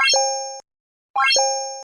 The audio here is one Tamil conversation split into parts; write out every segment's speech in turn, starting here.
குலசையில்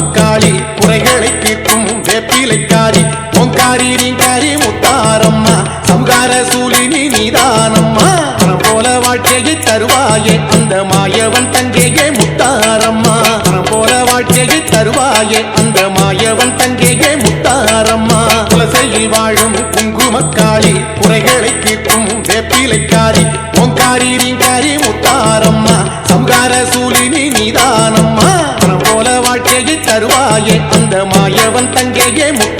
மக்காளி குறைகளை தீர்க்கும் வேப்பிலைக்காரி பொங்காரி ரீங்காரி முத்தாரம்மா சம்கார சூலினி நீதானம்மா. பணம் போல வாழ்க்கையை தருவாயே அந்த மாயவன் தங்கேயே முத்தாரம்மா. பணம் போல வாழ்க்கையை தருவாயே அந்த மாயவன் தங்கேயே முத்தாரம்மா. குலசையில் வாழும் குங்குமக்காளி குறைகளை தீர்க்கும் வேப்பிலைக்காரி பொங்காரி ரீங்காரி முத்தாரம்மா சம்கார சூலினி நீதான் மாயவன் தங்கையே முத்தாரம்மா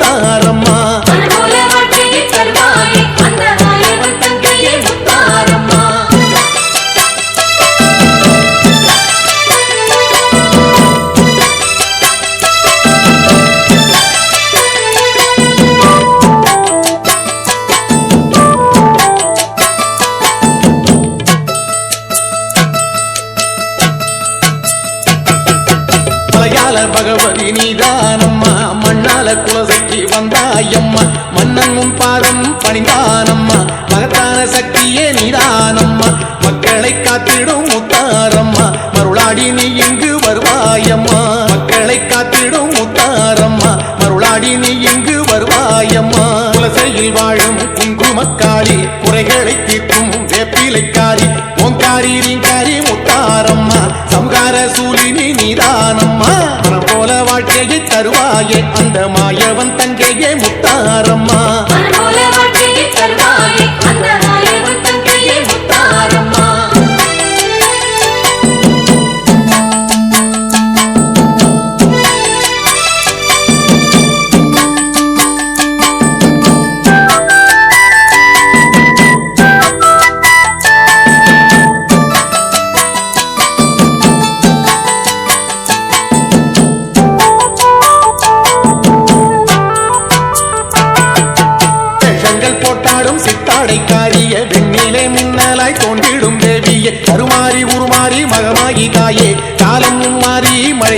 ஓங்காரி ரீங்காரி முத்தாரம்மா சம்கார சூலினி நீதானம்மா. மனம் போல வாழ்க்கையை தருவாயே அந்த மாயவன் தங்கையே முத்தாரம்மா.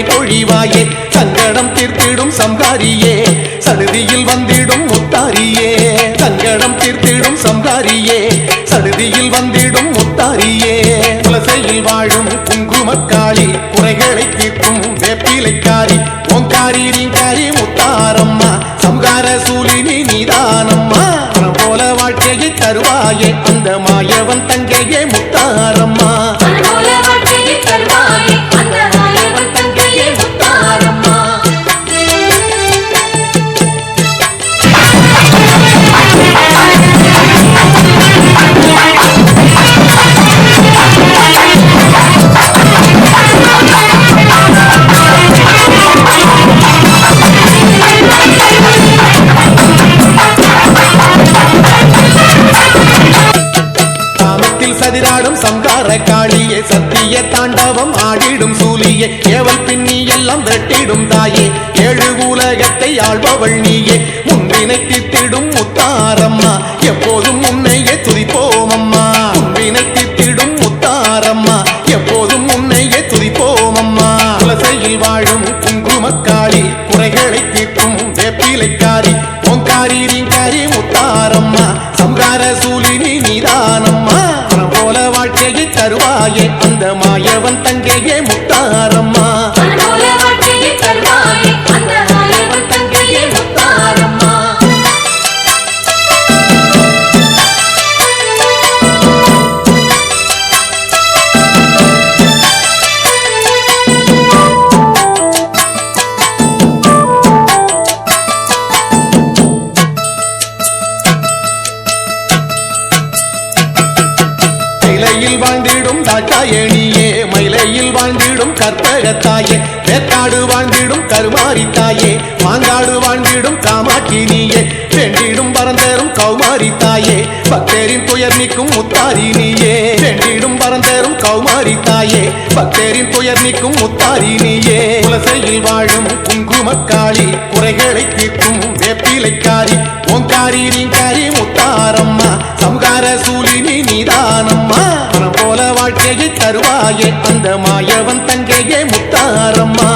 பொழிவாயே சங்கடம் தீர்த்திடும் சம்காரியே சடுதியில் வந்திடும் முத்தாரியே. சங்கடம் தீர்த்திடும் சம்காரியே சடுதியில் வந்திடும் முத்தாரியே. குலசையில் வாழும் குங்குமக்காளி குறைகளை தீர்க்கும் வேப்பிலைக்காரி ஓங்காரி ரீங்காரி முத்தாரம்மா சம்கார சூழினி நீதானம்மா. போல வாழ்க்கையை தருவாயே அந்த மாயவன் தங்கையே முத்தாரம்மா. சதிராடும் காளியே சத்திய தாண்டவம் ஆடிடும் சூலியே ஏவல் பின்னி எல்லாம் வெட்டிடும் தாயே ஏழு உலகத்தை ஆள்பவள் நீயே முன்வினை தித்திடும் முத்தாரம்மா எப்போதும் உன்னையே துதிப்போம் அம்மா முன்வினை தித்திடும் முத்தாரம்மா எப்போதும் உன்னையே துதிப்போம் அம்மா குலசையில் வாழும் குங்குமக்காளி குறைகளை தீர்க்கும் வேப்பிலைக்காரி ஓங்காரி ரீங்காரி முத்தாரம்மா சம்கார சூலினி நீதானம்மா. போல வாழ்க்கையை தருவாயே அந்த மாயவன் தங்கையே முத்தாரம்மா. வாழ்ந்திடும் மயிலையில் வாழ்ந்திடும் கற்பகத்தாயே வேற்காடு வாழ்ந்திடும் கருமாரித்தாயே மாங்காடு வாழ்ந்திடும் காமாட்சி நீயே வெண்டிடும் பரந்தரும் கௌமாரித்தாயே பக்தரின் துயர் நிற்கும் முத்தாரினியே வெண்டிடும் பரந்தரும் கௌமாரித்தாயே பக்தரின் துயர் நிற்கும் முத்தாரினியே. குலசையில் வாழும் குங்குமக்காளி குறைகளை தீர்க்கும் வேப்பிலைக்காரி ஓங்காரி நீங்காரி முத்தாரம்மா சம்கார சூலினி நீதானம்மா. தங்கையை தருவாயே அந்த மாயவன் தங்கையே முத்தாரம்மா.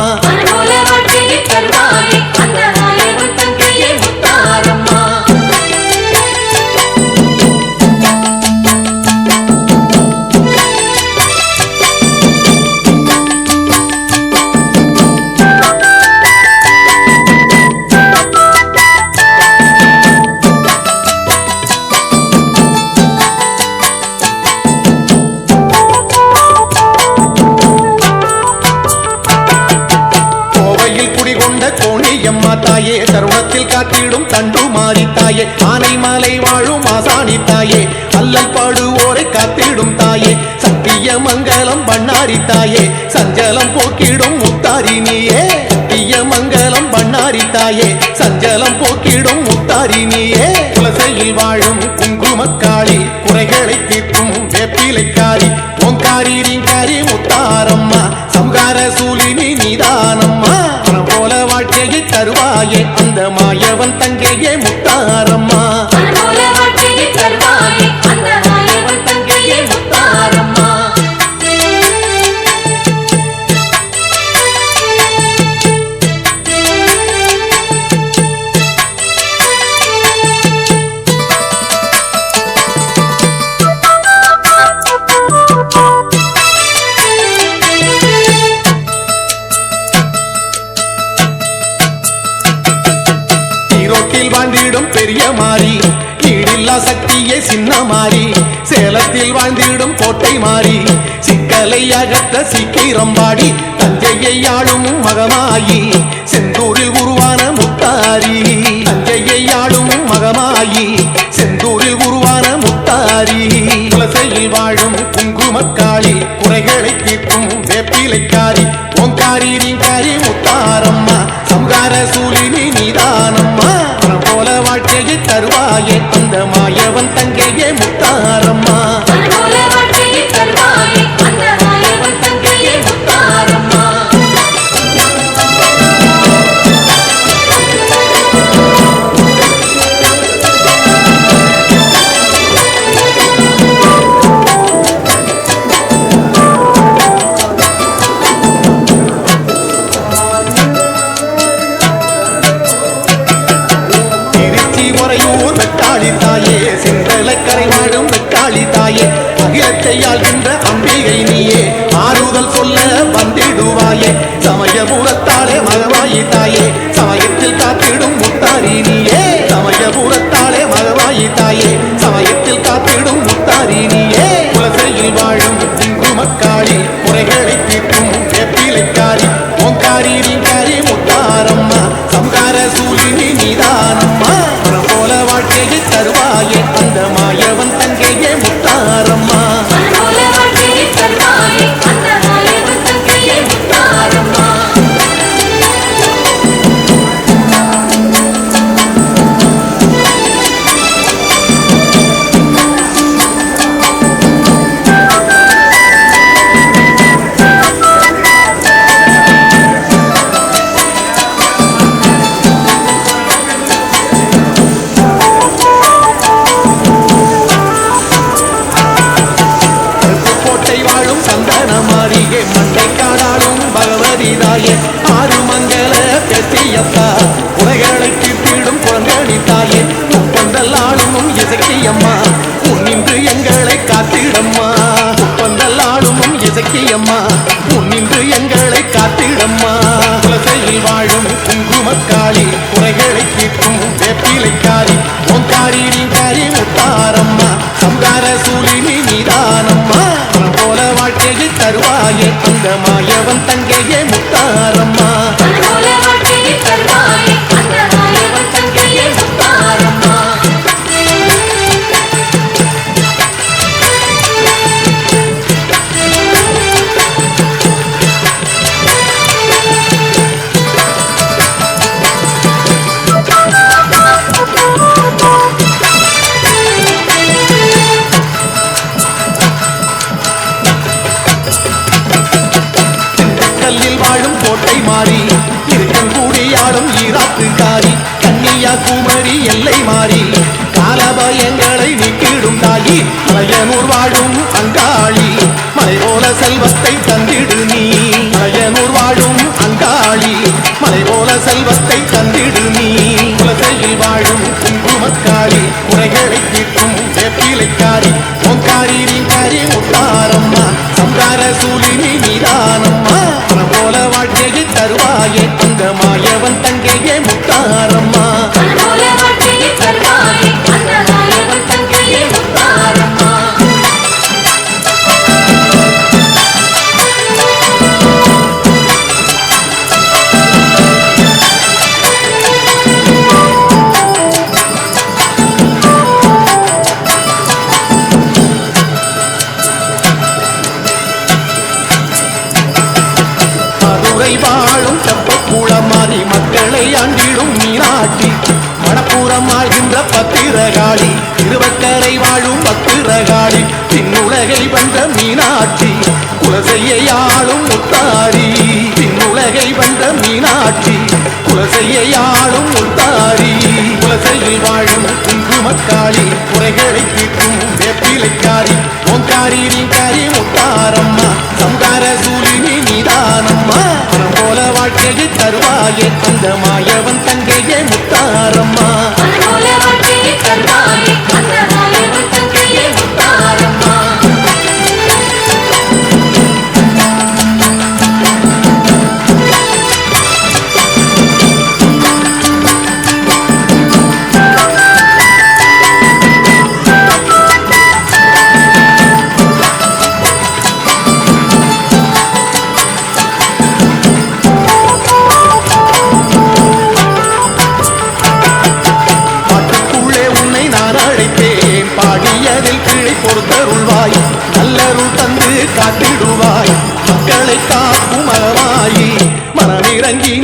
அம்மா தாயே சர்வத்தில் காத்திடும் தண்டு மாறி தாயே ஆனை மாலை வாழும் மாசாணி தாயே அல்லல் பாடுவோரை காத்திடும் தாயே சத்திய மங்கலம் பண்ணாரி தாயே சஞ்சலம் போக்கிடும் முத்தாரி நீயே சத்திய மங்கலம் பண்ணாரி தாயே சஞ்சலம் போக்கிடும் முத்தாரி நீயே. குலசையில் வாழும் குங்குமக்காளி குறைகளை தீர்க்கும் வேப்பிலைக்காரி ஓங்காரி ரீங்காரி முத்தாரம்மா சம்கார சூலினி நீதானம்மா. தருவாயே அந்த மாயவன் தங்கையே முத்தாரம்மா. வாழ்ந்திடும் கோட்டை மாறி சிக்கலை அகற்ற சீக்கிரம் பாடி தஞ்சையை ஆளும் மகமாயி செந்தூரில் உருவான முத்தாரி. தஞ்சையை ஆளும் மகமாயி செந்தூரில் உருவான முத்தாரி. குலசையில் வாழும் குங்குமக்காளி குறைகளை தீர்க்கும் வேப்பிலைக்காரி ஓங்காரி நீங்காரி முத்தாரம்மா சம்கார சூழினி நீதானம்மா. போல வாழ்க்கையை தருவாயே அந்த மாயவன் தங்கையே முத்தாரம்மா. सर्वाणि ஆள்கின்ற அம்பிகை நீயே ஆறுதல் சொல்ல வந்திடுவாயே. சமய சமயபுரத்தாலே மகவாயி தாயே சமயத்தில் காத்திடும் முத்தாரி நீயே. சமய சமயபுரத்தாலே மகவாயி தாயே சமயத்தில் காத்திடும் முத்தாரி நீயே. குலசையில் வாழும் குங்குமக்காளி குறைகளை தாயே ஆறு மங்கள பெத்தியத்தா உலகளை தீர்த்திடும் குழந்தை தாயே முப்பந்தல் ஆளும் இசக்கியம்மா முன்னின்று எங்களை காத்திடம்மா. முப்பந்தல் ஆளுமும் இசக்கியம்மா. முன்னின்று எங்களை காத்திடம்மா. குலசையில் வாழும் குங்குமக்காளி குறைகளை தீர்க்கும் வேப்பிலைக்காரி ஓங்காரி காரி முத்தாரம்மா சங்கார சூழினி நீதானம்மா. போல வாழ்க்கையை தருவாயே அந்த மாயவன் தங்கையே மாறி இருக்கன் கூடியாடும் காவிராத்துக்காரி கன்னியாகுமரி எல்லை மாறி காலபயங்களை நீக்கிடும் தாயி மலையனூர் வாழும் அங்காளி மலை போல செல்வத்தை தந்திடு மக்களை மீனாட்டி மீனாட்சி மணப்புறம் பத்திரகாளி திருவக்கரை வாழும் பத்திரகாளி பின்னுலகை வந்த மீனாட்சி குலசையை ஆளும் முத்தாரி பின்னுலகை வந்த மீனாட்சி குலசையை ஆளும் முத்தாரி குலசையில் வாழும் குங்குமக்காளி குறைகளை தீர்க்கும் வேப்பிலைக்காரி ஓங்காரி நீங்காரி முத்தாரம்மா சம்கார சூலினி நீதானம்மா. மனம் தருவாயே அந்த மாயவன் தங்கையே முத்தாரம்மா.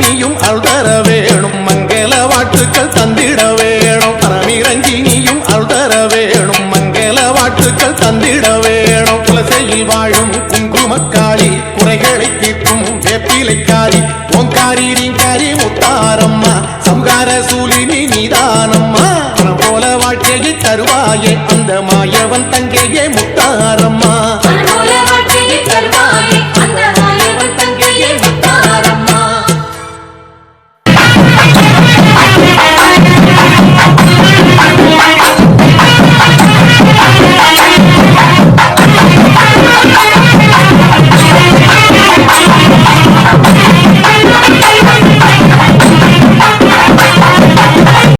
நீயும் அருள் தர வேணும். மங்கள வாட்டுக்கள் தந்திட வேணும். மனமிறங்கி நீயும் அருள் தர வேணும். மங்கள வாட்டுக்கள் தந்திட வேணும். குலசையில் வாழும் குங்குமக்காளி குறைகளை தீர்க்கும் வேப்பிலைக்காரி ஓங்காரி நீங்காரி முத்தாரம்மா சம்ஹார சூலினி நீதானம்மா. மனம் போல வாழ்க்கையை தருவாயே அந்த